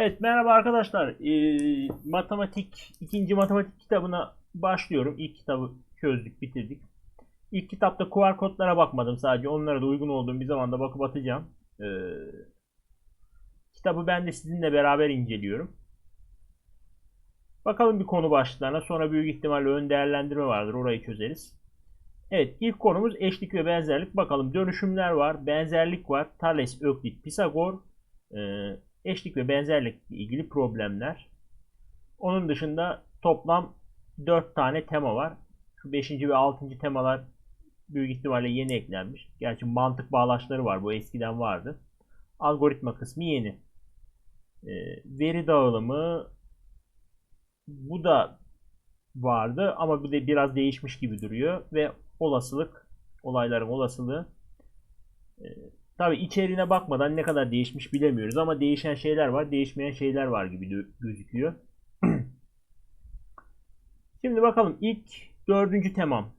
Evet merhaba arkadaşlar. Ee, matematik ikinci matematik kitabına başlıyorum. İlk kitabı çözdük, bitirdik. İlk kitapta QR kodlara bakmadım sadece. Onlara da uygun olduğum bir zamanda bakıp atacağım. Ee, kitabı ben de sizinle beraber inceliyorum. Bakalım bir konu başlıklarına. Sonra büyük ihtimalle ön değerlendirme vardır. Orayı çözeriz. Evet ilk konumuz eşlik ve benzerlik. Bakalım dönüşümler var, benzerlik var. Thales, Öklit, Pisagor, e, eşlik ve benzerlikle ilgili problemler. Onun dışında toplam 4 tane tema var. Şu 5. ve 6. temalar büyük ihtimalle yeni eklenmiş. Gerçi mantık bağlaçları var. Bu eskiden vardı. Algoritma kısmı yeni. E, veri dağılımı bu da vardı ama bu da biraz değişmiş gibi duruyor ve olasılık olayların olasılığı e, tabi içeriğine bakmadan ne kadar değişmiş bilemiyoruz ama değişen şeyler var değişmeyen şeyler var gibi gö- gözüküyor. Şimdi bakalım ilk dördüncü temam.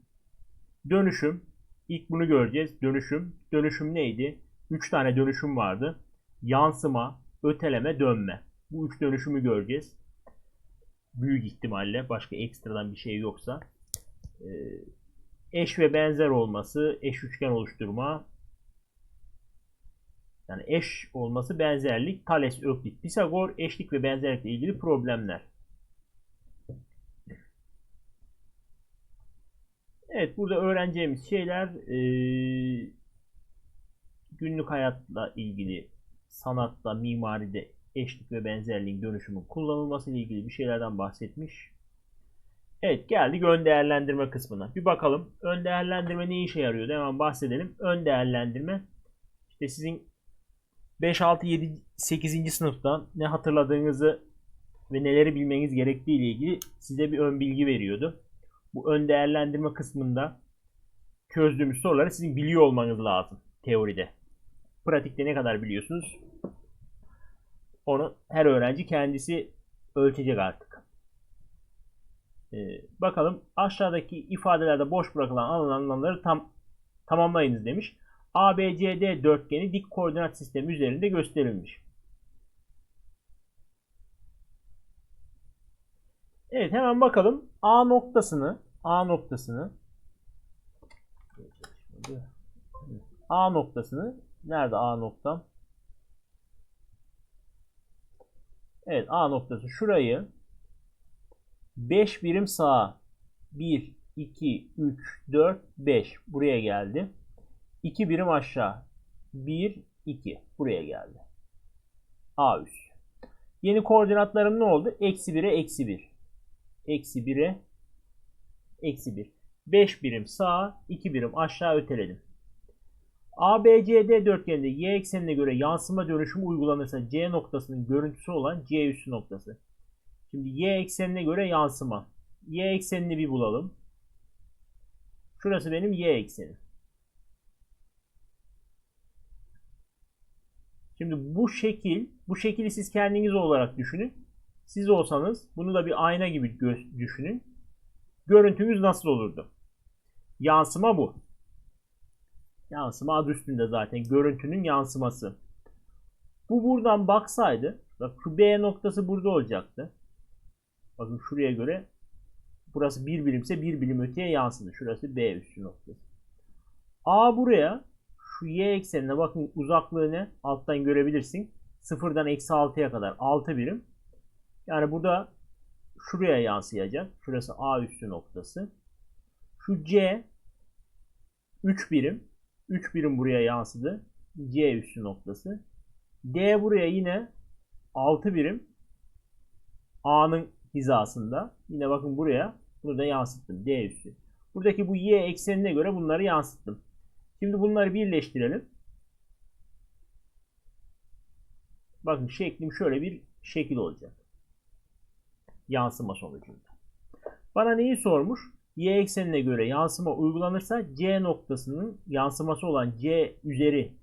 Dönüşüm. İlk bunu göreceğiz. Dönüşüm. Dönüşüm neydi? 3 tane dönüşüm vardı. Yansıma öteleme dönme. Bu üç dönüşümü göreceğiz. Büyük ihtimalle başka ekstradan bir şey yoksa. E, eş ve benzer olması, eş üçgen oluşturma yani eş olması benzerlik, Thales, Öklit, Pisagor, eşlik ve benzerlikle ilgili problemler. Evet burada öğreneceğimiz şeyler e, günlük hayatla ilgili, sanatta, mimaride eşlik ve benzerliğin dönüşümün kullanılması ile ilgili bir şeylerden bahsetmiş. Evet geldik ön değerlendirme kısmına. Bir bakalım ön değerlendirme ne işe yarıyor? Hemen bahsedelim. Ön değerlendirme işte sizin 5, 6, 7, 8. sınıftan ne hatırladığınızı ve neleri bilmeniz gerektiği ile ilgili size bir ön bilgi veriyordu. Bu ön değerlendirme kısmında çözdüğümüz soruları sizin biliyor olmanız lazım teoride. Pratikte ne kadar biliyorsunuz onu her öğrenci kendisi ölçecek artık. Ee, bakalım aşağıdaki ifadelerde boş bırakılan alınan alanları tam tamamlayınız demiş. ABCD dörtgeni dik koordinat sistemi üzerinde gösterilmiş. Evet hemen bakalım A noktasını A noktasını A noktasını nerede A noktam? Evet A noktası şurayı 5 birim sağa 1, 2, 3, 4, 5 buraya geldi. 2 birim aşağı 1, 2 buraya geldi. A üst. Yeni koordinatlarım ne oldu? Eksi 1'e eksi 1. Eksi 1'e eksi 1. 5 birim sağa 2 birim aşağı öteledim. ABCD dörtgeninde y eksenine göre yansıma dönüşümü uygulanırsa C noktasının görüntüsü olan C üssü noktası. Şimdi y eksenine göre yansıma. Y eksenini bir bulalım. Şurası benim y eksenim. Şimdi bu şekil, bu şekili siz kendiniz olarak düşünün. Siz olsanız bunu da bir ayna gibi düşünün. Görüntünüz nasıl olurdu? Yansıma bu. Yansıma adı üstünde zaten. Görüntünün yansıması. Bu buradan baksaydı, bak şu B noktası burada olacaktı. Bakın şuraya göre burası bir birimse bir birim öteye yansıdı. Şurası B üstü noktası. A buraya şu y eksenine bakın uzaklığı ne? Alttan görebilirsin. Sıfırdan eksi 6'ya kadar 6 birim. Yani burada şuraya yansıyacak. Şurası A üstü noktası. Şu C 3 birim. 3 birim buraya yansıdı. C üstü noktası. D buraya yine 6 birim. A'nın hizasında. Yine bakın buraya. Bunu da yansıttım. D üstü. Buradaki bu y eksenine göre bunları yansıttım. Şimdi bunları birleştirelim. Bakın şeklim şöyle bir şekil olacak. Yansıma sonucunda. Bana neyi sormuş? Y eksenine göre yansıma uygulanırsa C noktasının yansıması olan C üzeri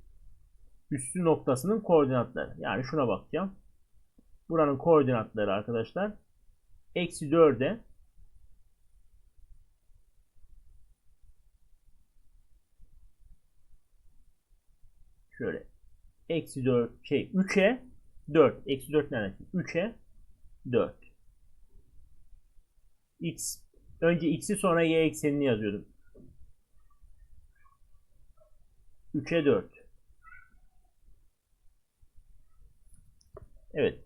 üstü noktasının koordinatları. Yani şuna bakacağım. Buranın koordinatları arkadaşlar. Eksi 4'e şöyle eksi 4 şey 3'e 4. Eksi 4 nereden çıktı? 3'e 4. X. Önce x'i sonra y eksenini yazıyordum. 3'e 4. Evet.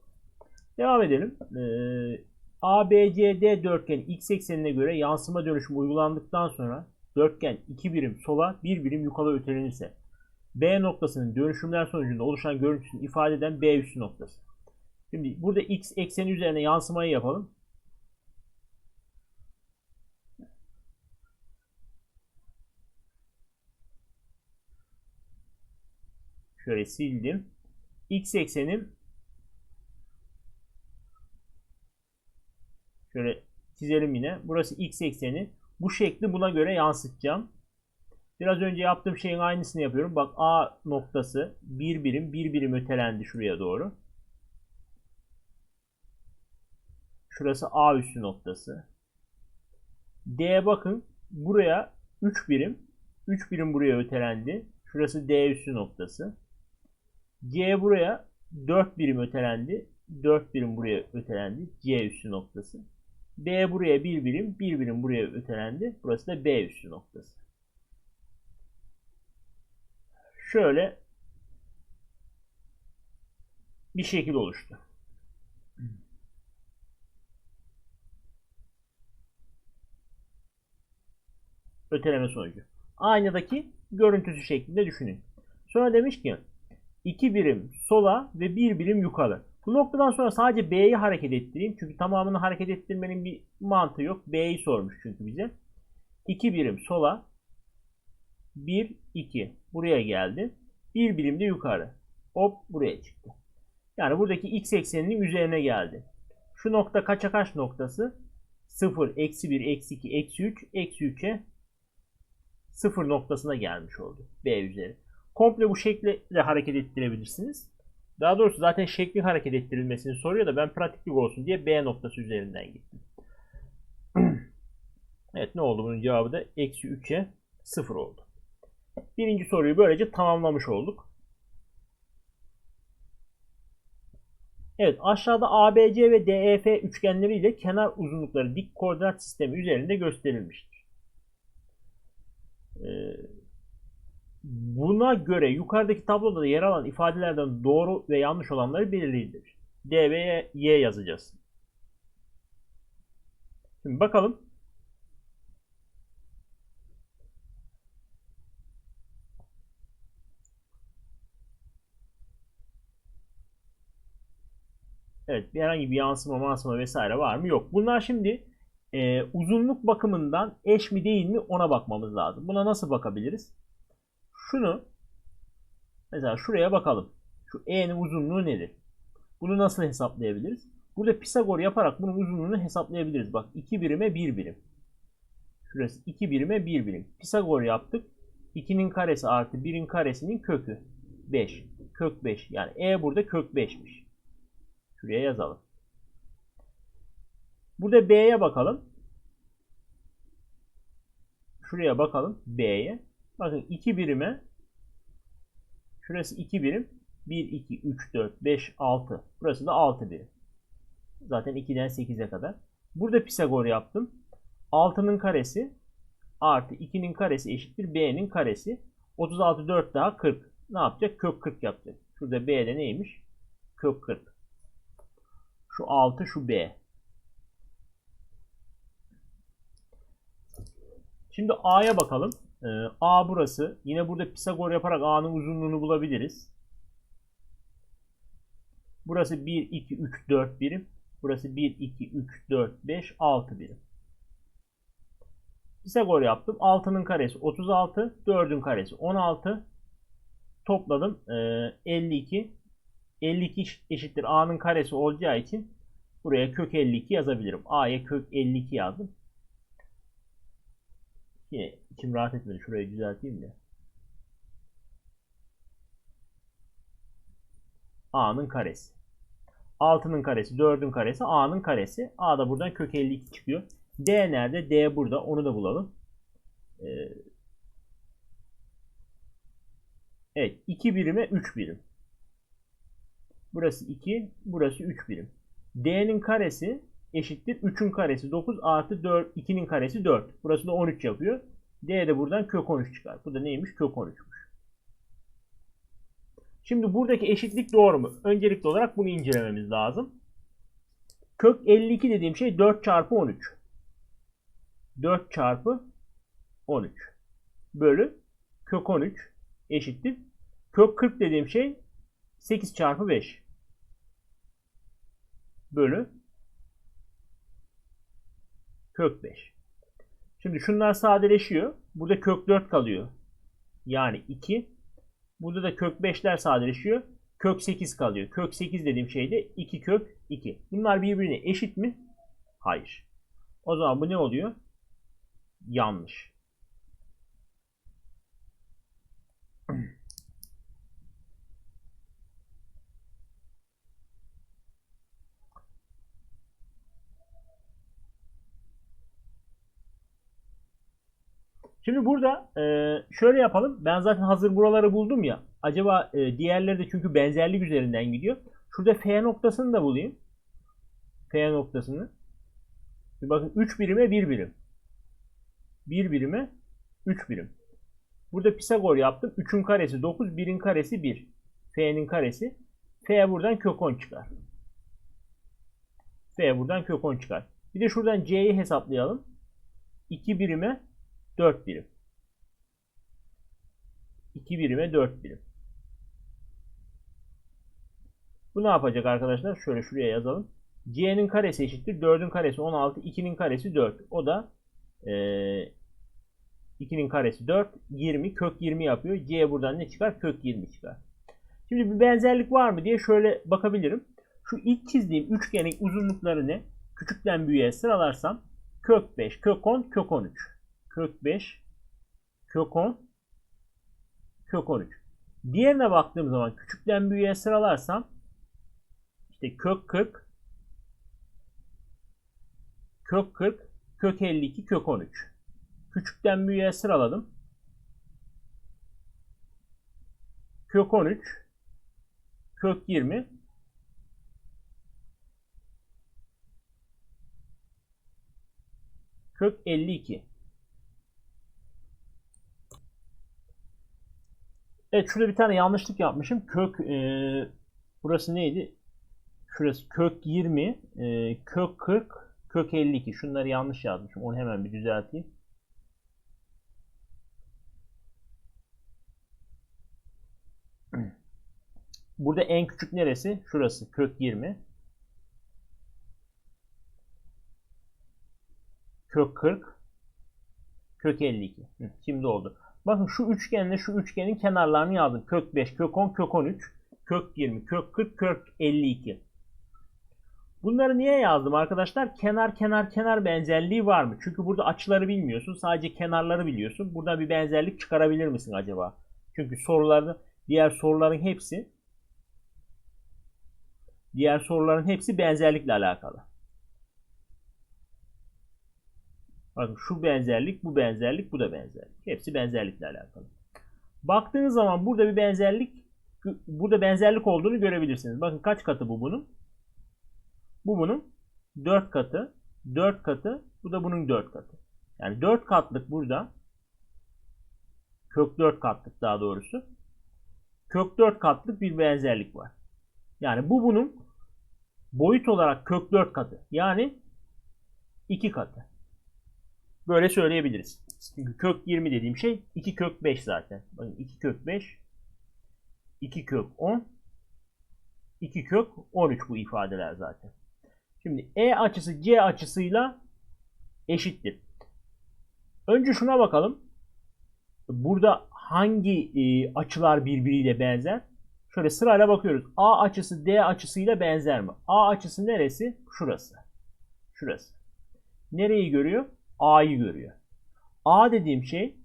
Devam edelim. Ee, ABCD dörtgen x eksenine göre yansıma dönüşümü uygulandıktan sonra dörtgen 2 birim sola 1 birim yukarı ötelenirse B noktasının dönüşümler sonucunda oluşan görüntüsünü ifade eden B üssü noktası. Şimdi burada x ekseni üzerine yansımayı yapalım. Şöyle sildim. X eksenim şöyle çizelim yine. Burası x ekseni. Bu şekli buna göre yansıtacağım. Biraz önce yaptığım şeyin aynısını yapıyorum. Bak A noktası bir birim bir birim ötelendi şuraya doğru. Şurası A üssü noktası. D bakın buraya 3 birim 3 birim buraya ötelendi. Şurası D üssü noktası. C buraya 4 birim ötelendi. 4 birim buraya ötelendi. C üssü noktası. B buraya 1 birim, 1 birim buraya ötelendi. Burası da B üssü noktası. Şöyle bir şekil oluştu. Öteleme sonucu. Aynadaki görüntüsü şeklinde düşünün. Sonra demiş ki 2 birim sola ve 1 birim yukarı. Bu noktadan sonra sadece B'yi hareket ettireyim. Çünkü tamamını hareket ettirmenin bir mantığı yok. B'yi sormuş çünkü bize. 2 birim sola 1, 2. Buraya geldi. 1 birim de yukarı. Hop buraya çıktı. Yani buradaki x ekseninin üzerine geldi. Şu nokta kaça kaç noktası? 0, eksi 1, eksi 2, eksi 3, eksi 3'e 0 noktasına gelmiş oldu. B üzeri. Komple bu şekle hareket ettirebilirsiniz. Daha doğrusu zaten şekli hareket ettirilmesini soruyor da ben pratiklik olsun diye B noktası üzerinden gittim. evet ne oldu bunun cevabı da eksi 3'e 0 oldu. Birinci soruyu böylece tamamlamış olduk. Evet aşağıda ABC ve DEF üçgenleriyle kenar uzunlukları dik koordinat sistemi üzerinde gösterilmiştir. Ee, buna göre yukarıdaki tabloda da yer alan ifadelerden doğru ve yanlış olanları belirleyilir. D ve Y yazacağız. Şimdi bakalım. Evet bir herhangi bir yansıma yansıma vesaire var mı? Yok. Bunlar şimdi e, uzunluk bakımından eş mi değil mi ona bakmamız lazım. Buna nasıl bakabiliriz? Şunu mesela şuraya bakalım. Şu E'nin uzunluğu nedir? Bunu nasıl hesaplayabiliriz? Burada Pisagor yaparak bunun uzunluğunu hesaplayabiliriz. Bak 2 birime 1 birim. Şurası 2 birime 1 birim. Pisagor yaptık. 2'nin karesi artı 1'in karesinin kökü. 5. Kök 5. Yani E burada kök 5'miş. Şuraya yazalım. Burada B'ye bakalım. Şuraya bakalım B'ye. Bakın 2 birime şurası 2 birim 1, 2, 3, 4, 5, 6. Burası da 6 birim. Zaten 2'den 8'e kadar. Burada Pisagor yaptım. 6'nın karesi artı 2'nin karesi eşittir B'nin karesi. 36, 4 daha 40. Ne yapacak? Kök 40 yapacak. Şurada B'de neymiş? Kök 40. Şu 6 şu B. Şimdi A'ya bakalım. Ee, A burası. Yine burada Pisagor yaparak A'nın uzunluğunu bulabiliriz. Burası 1, 2, 3, 4 birim. Burası 1, 2, 3, 4, 5, 6 birim. Pisagor yaptım. 6'nın karesi 36. 4'ün karesi 16. Topladım. Ee, 52. 52 eşittir A'nın karesi olacağı için buraya kök 52 yazabilirim. A'ya kök 52 yazdım. Yine içim rahat etmedi. Şurayı düzelteyim de. A'nın karesi. 6'nın karesi, 4'ün karesi, A'nın karesi. A da buradan kök 52 çıkıyor. D nerede? D burada. Onu da bulalım. Ee, evet. 2 birime 3 birim. Burası 2. Burası 3 birim. D'nin karesi eşittir 3'ün karesi 9 artı 4, 2'nin karesi 4. Burası da 13 yapıyor. D de buradan kök 13 çıkar. Bu da neymiş? Kök 13'müş. Şimdi buradaki eşitlik doğru mu? Öncelikli olarak bunu incelememiz lazım. Kök 52 dediğim şey 4 çarpı 13. 4 çarpı 13 bölü kök 13 eşittir. Kök 40 dediğim şey 8 çarpı 5 bölü kök 5. Şimdi şunlar sadeleşiyor. Burada kök 4 kalıyor. Yani 2. Burada da kök 5'ler sadeleşiyor. Kök 8 kalıyor. Kök 8 dediğim şey de 2 kök 2. Bunlar birbirine eşit mi? Hayır. O zaman bu ne oluyor? Yanlış. Şimdi burada e, şöyle yapalım. Ben zaten hazır buraları buldum ya. Acaba e, diğerleri de çünkü benzerlik üzerinden gidiyor. Şurada F noktasını da bulayım. F noktasını. Bir bakın 3 birime 1 birim. 1 birime 3 birim. Burada Pisagor yaptım. 3'ün karesi 9, 1'in karesi 1. F'nin karesi. F buradan kök 10 çıkar. F buradan kök 10 çıkar. Bir de şuradan C'yi hesaplayalım. 2 birime 4 birim. 2 birime 4 birim. Bu ne yapacak arkadaşlar? Şöyle şuraya yazalım. C'nin karesi eşittir. 4'ün karesi 16. 2'nin karesi 4. O da e, 2'nin karesi 4. 20. Kök 20 yapıyor. C buradan ne çıkar? Kök 20 çıkar. Şimdi bir benzerlik var mı diye şöyle bakabilirim. Şu ilk çizdiğim üçgenin uzunlukları ne? Küçükten büyüğe sıralarsam kök 5, kök 10, kök 13. Kök 5, kök 10, kök 13. Diğerine baktığım zaman küçükten büyüğe sıralarsam işte kök 40, kök 40, kök 52, kök 13. Küçükten büyüğe sıraladım. Kök 13, kök 20, kök 52. Evet şurada bir tane yanlışlık yapmışım. Kök e, burası neydi? Şurası kök 20, e, kök 40, kök 52. Şunları yanlış yazmışım. Onu hemen bir düzelteyim. Burada en küçük neresi? Şurası kök 20. Kök 40. Kök 52. Hı, şimdi oldu. Bakın şu üçgenle şu üçgenin kenarlarını yazdım. Kök 5, kök 10, kök 13, kök 20, kök 40, kök 52. Bunları niye yazdım arkadaşlar? Kenar kenar kenar benzerliği var mı? Çünkü burada açıları bilmiyorsun. Sadece kenarları biliyorsun. Burada bir benzerlik çıkarabilir misin acaba? Çünkü sorularda diğer soruların hepsi diğer soruların hepsi benzerlikle alakalı. Bakın şu benzerlik, bu benzerlik, bu da benzerlik. Hepsi benzerlikle alakalı. Baktığınız zaman burada bir benzerlik burada benzerlik olduğunu görebilirsiniz. Bakın kaç katı bu bunun? Bu bunun 4 katı, 4 katı, bu da bunun 4 katı. Yani 4 katlık burada kök 4 katlık daha doğrusu. Kök 4 katlık bir benzerlik var. Yani bu bunun boyut olarak kök 4 katı. Yani 2 katı. Böyle söyleyebiliriz. Çünkü kök 20 dediğim şey 2 kök 5 zaten. Bakın 2 kök 5 2 kök 10 2 kök 13 bu ifadeler zaten. Şimdi E açısı C açısıyla eşittir. Önce şuna bakalım. Burada hangi e, açılar birbiriyle benzer? Şöyle sırayla bakıyoruz. A açısı D açısıyla benzer mi? A açısı neresi? Şurası. Şurası. Nereyi görüyor? A'yı görüyor. A dediğim şey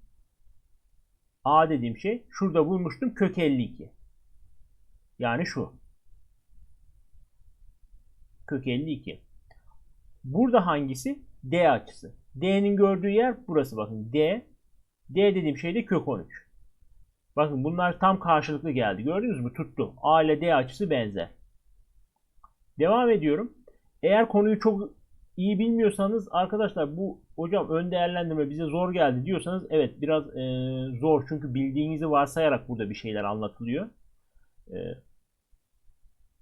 A dediğim şey şurada bulmuştum kök 52. Yani şu. Kök 52. Burada hangisi? D açısı. D'nin gördüğü yer burası bakın. D. D dediğim şey de kök 13. Bakın bunlar tam karşılıklı geldi. Gördünüz mü? Tuttu. A ile D açısı benzer. Devam ediyorum. Eğer konuyu çok iyi bilmiyorsanız arkadaşlar bu hocam ön değerlendirme bize zor geldi diyorsanız evet biraz e, zor çünkü bildiğinizi varsayarak burada bir şeyler anlatılıyor. E,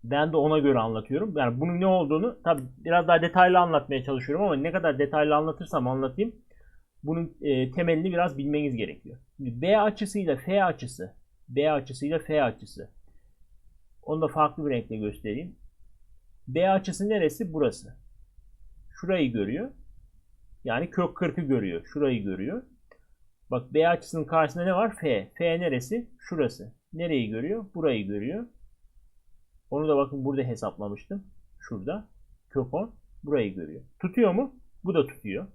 ben de ona göre anlatıyorum. Yani bunun ne olduğunu tabi biraz daha detaylı anlatmaya çalışıyorum ama ne kadar detaylı anlatırsam anlatayım bunun e, temelini biraz bilmeniz gerekiyor. Şimdi B açısıyla F açısı, B açısıyla F açısı. Onu da farklı bir renkle göstereyim. B açısı neresi? Burası. Şurayı görüyor. Yani kök 40'ı görüyor. Şurayı görüyor. Bak B açısının karşısında ne var? F. F neresi? Şurası. Nereyi görüyor? Burayı görüyor. Onu da bakın burada hesaplamıştım. Şurada. Kök 10. Burayı görüyor. Tutuyor mu? Bu da tutuyor.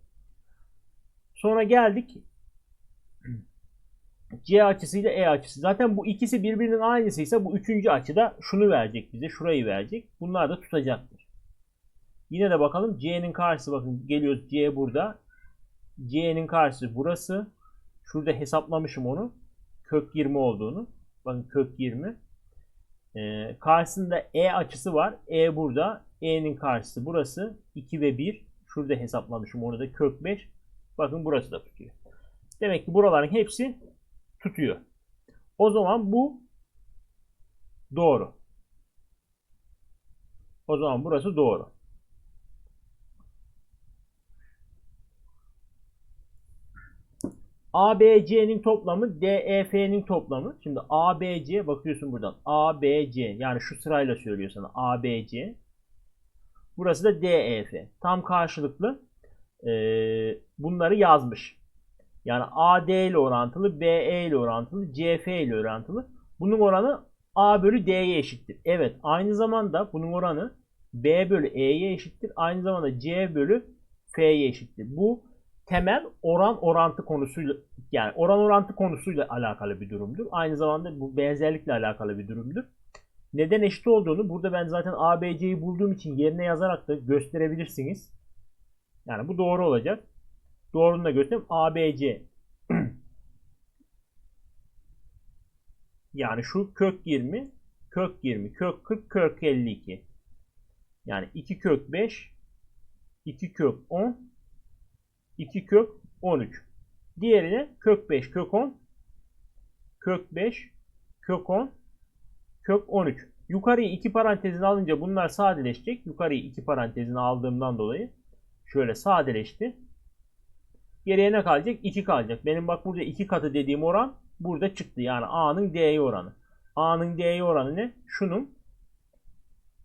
Sonra geldik C açısıyla E açısı. Zaten bu ikisi birbirinin aynısıysa bu üçüncü açıda şunu verecek bize. Şurayı verecek. Bunlar da tutacaktır. Yine de bakalım C'nin karşısı bakın geliyoruz C burada. C'nin karşısı burası. Şurada hesaplamışım onu. Kök 20 olduğunu. Bakın kök 20. Ee, karşısında E açısı var. E burada. E'nin karşısı burası. 2 ve 1. Şurada hesaplamışım onu da kök 5. Bakın burası da tutuyor. Demek ki buraların hepsi tutuyor. O zaman bu doğru. O zaman burası doğru. ABC'nin toplamı DEF'nin toplamı. Şimdi ABC bakıyorsun buradan. ABC yani şu sırayla söylüyor sana ABC. Burası da DEF. Tam karşılıklı e, bunları yazmış. Yani AD ile orantılı, BE ile orantılı, CF ile orantılı. Bunun oranı A bölü D'ye eşittir. Evet aynı zamanda bunun oranı B bölü E'ye eşittir. Aynı zamanda C bölü F'ye eşittir. Bu temel oran orantı konusuyla yani oran orantı konusuyla alakalı bir durumdur. Aynı zamanda bu benzerlikle alakalı bir durumdur. Neden eşit olduğunu burada ben zaten ABC'yi bulduğum için yerine yazarak da gösterebilirsiniz. Yani bu doğru olacak. Doğrunu da göstereyim. ABC yani şu kök 20 kök 20 kök 40 kök 52 yani 2 kök 5 2 kök 10 2 kök 13 diğerine kök 5 kök 10 kök 5 kök 10 kök 13 yukarıyı iki parantezine alınca bunlar sadeleşecek yukarıyı iki parantezine aldığımdan dolayı şöyle sadeleşti Geriye ne kalacak? 2 kalacak. Benim bak burada 2 katı dediğim oran burada çıktı. Yani A'nın D'ye oranı. A'nın D'ye oranı ne? Şunun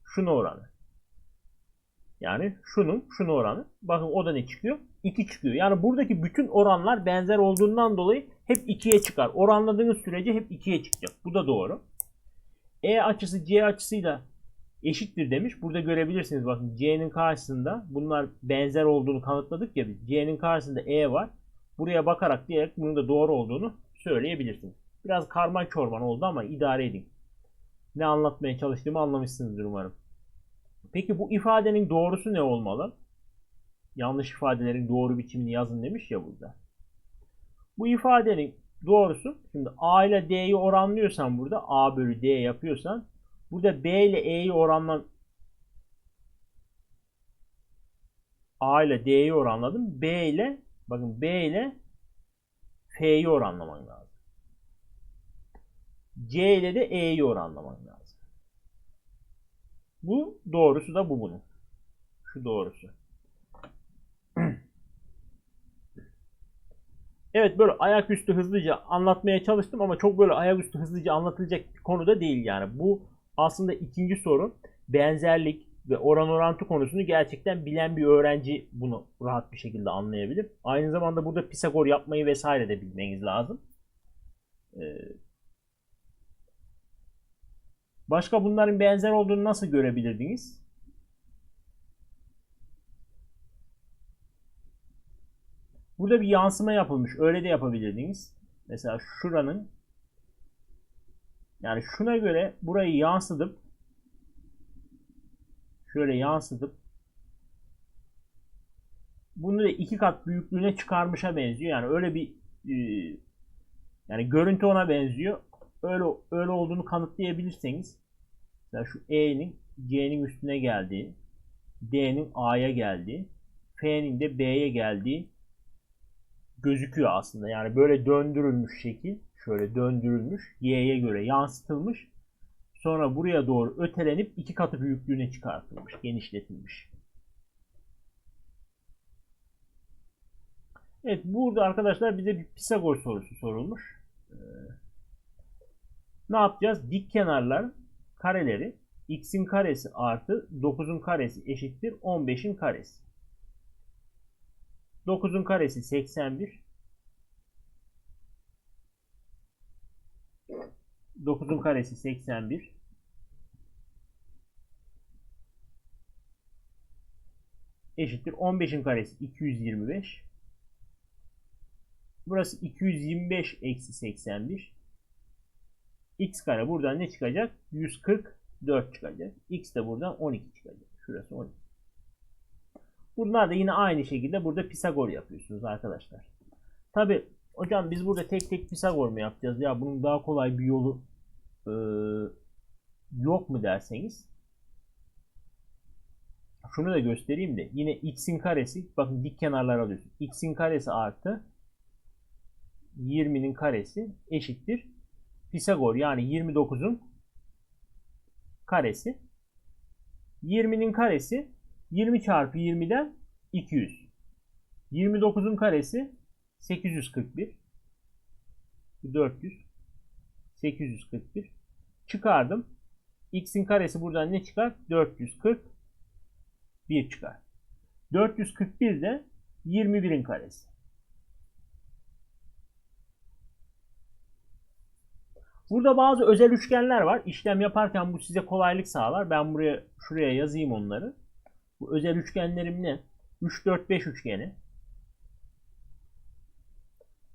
şunu oranı. Yani şunun şunu oranı. Bakın o da ne çıkıyor? 2 çıkıyor. Yani buradaki bütün oranlar benzer olduğundan dolayı hep 2'ye çıkar. Oranladığınız sürece hep 2'ye çıkacak. Bu da doğru. E açısı C açısıyla eşittir demiş. Burada görebilirsiniz bakın C'nin karşısında bunlar benzer olduğunu kanıtladık ya biz. C'nin karşısında E var. Buraya bakarak diyerek bunun da doğru olduğunu söyleyebilirsiniz. Biraz karman çorban oldu ama idare edin. Ne anlatmaya çalıştığımı anlamışsınızdır umarım. Peki bu ifadenin doğrusu ne olmalı? Yanlış ifadelerin doğru biçimini yazın demiş ya burada. Bu ifadenin doğrusu şimdi A ile D'yi oranlıyorsan burada A bölü D yapıyorsan Burada B ile E'yi oranlan A ile D'yi oranladım. B ile bakın B ile F'yi oranlaman lazım. C ile de E'yi oranlaman lazım. Bu doğrusu da bu bunun. Şu doğrusu. Evet böyle ayaküstü hızlıca anlatmaya çalıştım ama çok böyle ayaküstü hızlıca anlatılacak bir konu da değil yani. Bu aslında ikinci soru benzerlik ve oran orantı konusunu gerçekten bilen bir öğrenci bunu rahat bir şekilde anlayabilir. Aynı zamanda burada Pisagor yapmayı vesaire de bilmeniz lazım. Ee, başka bunların benzer olduğunu nasıl görebilirdiniz? Burada bir yansıma yapılmış. Öyle de yapabilirdiniz. Mesela şuranın yani şuna göre burayı yansıtıp şöyle yansıtıp bunu da iki kat büyüklüğüne çıkarmışa benziyor. Yani öyle bir e, yani görüntü ona benziyor. Öyle öyle olduğunu kanıtlayabilirseniz mesela şu E'nin C'nin üstüne geldiği, D'nin A'ya geldiği, F'nin de B'ye geldiği gözüküyor aslında. Yani böyle döndürülmüş şekil, şöyle döndürülmüş, Y'ye göre yansıtılmış. Sonra buraya doğru ötelenip iki katı büyüklüğüne çıkartılmış, genişletilmiş. Evet burada arkadaşlar bize bir Pisagor sorusu sorulmuş. Ee, ne yapacağız? Dik kenarlar kareleri x'in karesi artı 9'un karesi eşittir 15'in karesi. 9'un karesi 81. 9'un karesi 81. Eşittir 15'in karesi 225. Burası 225 eksi 81. X kare buradan ne çıkacak? 144 çıkacak. X de buradan 12 çıkacak. Şurası 12. Bunlar da yine aynı şekilde burada Pisagor yapıyorsunuz arkadaşlar. Tabi hocam biz burada tek tek Pisagor mu yapacağız? Ya bunun daha kolay bir yolu e, yok mu derseniz şunu da göstereyim de yine x'in karesi bakın dik kenarlar alıyorsun. x'in karesi artı 20'nin karesi eşittir Pisagor yani 29'un karesi. 20'nin karesi 20 çarpı 20'den 200. 29'un karesi 841. 400. 841. Çıkardım. X'in karesi buradan ne çıkar? 441 çıkar. 441 de 21'in karesi. Burada bazı özel üçgenler var. İşlem yaparken bu size kolaylık sağlar. Ben buraya şuraya yazayım onları. Bu özel üçgenlerim ne? 3 4 5 üçgeni.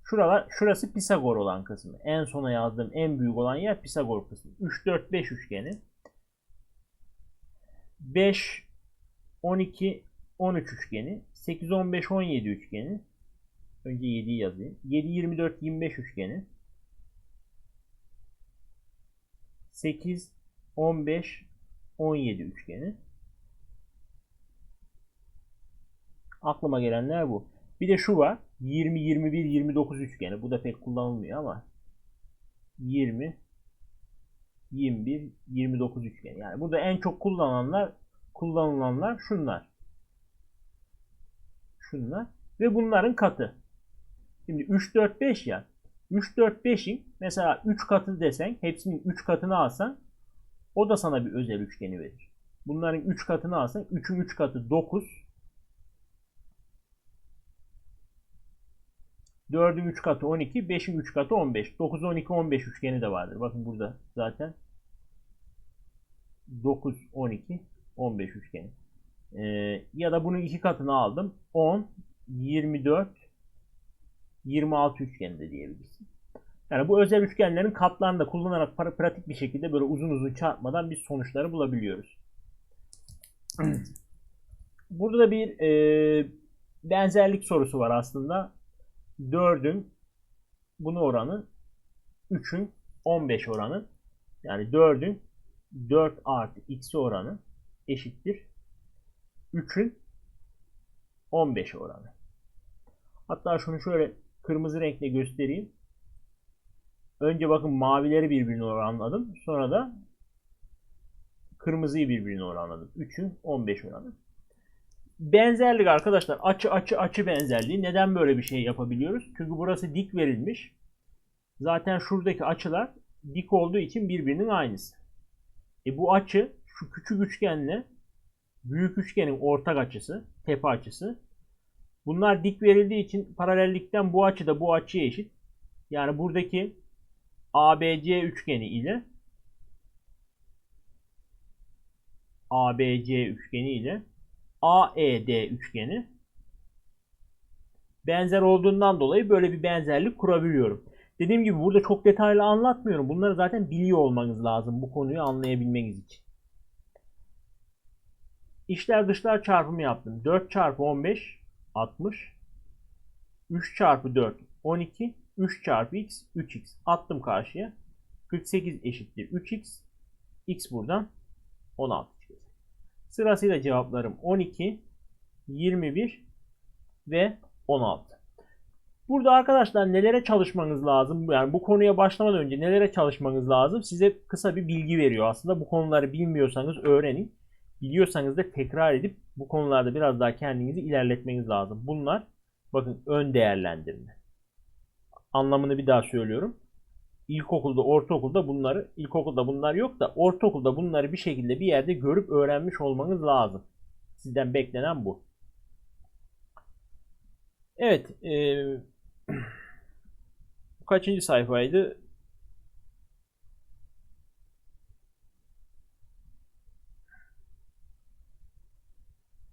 Şuralar, şurası Pisagor olan kısmı. En sona yazdığım en büyük olan yer Pisagor kısmı. 3 4 5 üçgeni. 5 12 13 üçgeni. 8 15 17 üçgeni. Önce 7'yi yazayım. 7 24 25 üçgeni. 8, 15, 17 üçgeni. Aklıma gelenler bu. Bir de şu var. 20, 21, 29 üçgeni. Bu da pek kullanılmıyor ama 20, 21, 29 üçgeni. Yani burada en çok kullanılanlar kullanılanlar şunlar. Şunlar ve bunların katı. Şimdi 3 4 5 ya. 3, 4, 5'in mesela 3 katı desen hepsinin 3 katını alsan o da sana bir özel üçgeni verir. Bunların 3 katını alsan 3'ün 3 katı 9. 4'ün 3 katı 12, 5'in 3 katı 15. 9, 12, 15 üçgeni de vardır. Bakın burada zaten 9, 12, 15 üçgeni. Ee, ya da bunun 2 katını aldım. 10, 24, 26 üçgeni de diyebilirsin. Yani bu özel üçgenlerin katlarını da kullanarak pratik bir şekilde böyle uzun uzun çarpmadan biz sonuçları bulabiliyoruz. Burada da bir e, benzerlik sorusu var aslında. 4'ün bunu oranı 3'ün 15 oranı yani 4'ün 4 artı x'i oranı eşittir 3'ün 15 oranı. Hatta şunu şöyle kırmızı renkle göstereyim. Önce bakın mavileri birbirine oranladım. Sonra da kırmızıyı birbirine oranladım. 3'ün 15 oranı. Benzerlik arkadaşlar. Açı açı açı benzerliği. Neden böyle bir şey yapabiliyoruz? Çünkü burası dik verilmiş. Zaten şuradaki açılar dik olduğu için birbirinin aynısı. E bu açı şu küçük üçgenle büyük üçgenin ortak açısı, tepe açısı. Bunlar dik verildiği için paralellikten bu açı da bu açıya eşit. Yani buradaki ABC üçgeni ile ABC üçgeni ile AED üçgeni benzer olduğundan dolayı böyle bir benzerlik kurabiliyorum. Dediğim gibi burada çok detaylı anlatmıyorum. Bunları zaten biliyor olmanız lazım bu konuyu anlayabilmeniz için. İşler dışlar çarpımı yaptım. 4 çarpı 15 60. 3 çarpı 4 12. 3 çarpı x 3x attım karşıya. 48 eşittir 3x. x buradan 16 çıkıyor. Sırasıyla cevaplarım 12, 21 ve 16. Burada arkadaşlar nelere çalışmanız lazım? Yani bu konuya başlamadan önce nelere çalışmanız lazım? Size kısa bir bilgi veriyor aslında. Bu konuları bilmiyorsanız öğrenin. Biliyorsanız da tekrar edip bu konularda biraz daha kendinizi ilerletmeniz lazım. Bunlar bakın ön değerlendirme. Anlamını bir daha söylüyorum. İlkokulda, ortaokulda bunları, ilkokulda bunlar yok da ortaokulda bunları bir şekilde bir yerde görüp öğrenmiş olmanız lazım. Sizden beklenen bu. Evet, eee bu kaçıncı sayfaydı?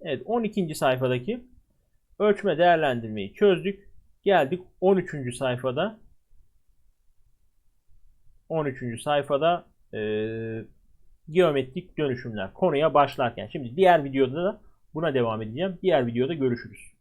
Evet 12. sayfadaki ölçme değerlendirmeyi çözdük. Geldik 13. sayfada. 13. sayfada e, geometrik dönüşümler konuya başlarken. Şimdi diğer videoda da buna devam edeceğim. Diğer videoda görüşürüz.